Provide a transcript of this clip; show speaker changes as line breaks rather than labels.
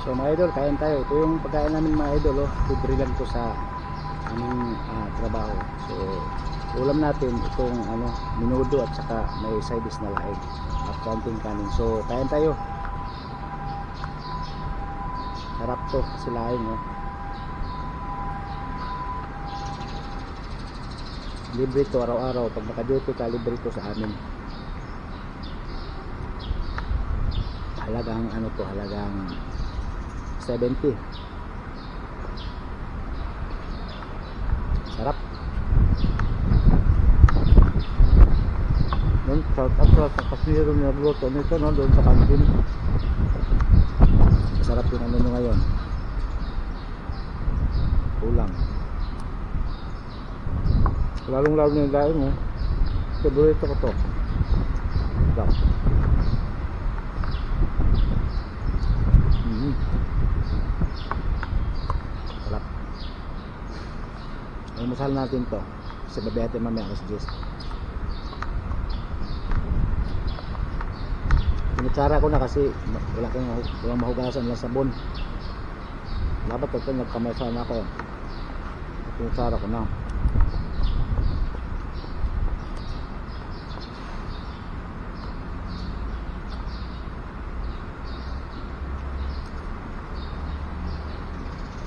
So mga idol, kain tayo. Ito yung pagkain namin mga idol. Oh. Libre lang to sa aming ah, trabaho. So ulam natin itong ano, minudo at saka may side dish na laing at konting kanin. So kain tayo. Sarap to kasi laing oh. Libre to araw-araw. Pag naka-duty ka, libre to sa amin. Halagang ano to, halagang 70. Sarap. Doon, shout out sa sa kasiro na luto nito, no? Doon sa kantin. Masarap yung ano nyo ngayon. Ulam. Lalong lalo na yung lain mo. Favorito ko to. Ito. Mm. Sarap. Almusal natin to. Sa babete mamaya alas 10. Pinutsara ko na kasi wala kang walang mahugasan lang sabon. Dapat ito nagkamay sana ako. Pinutsara ko na.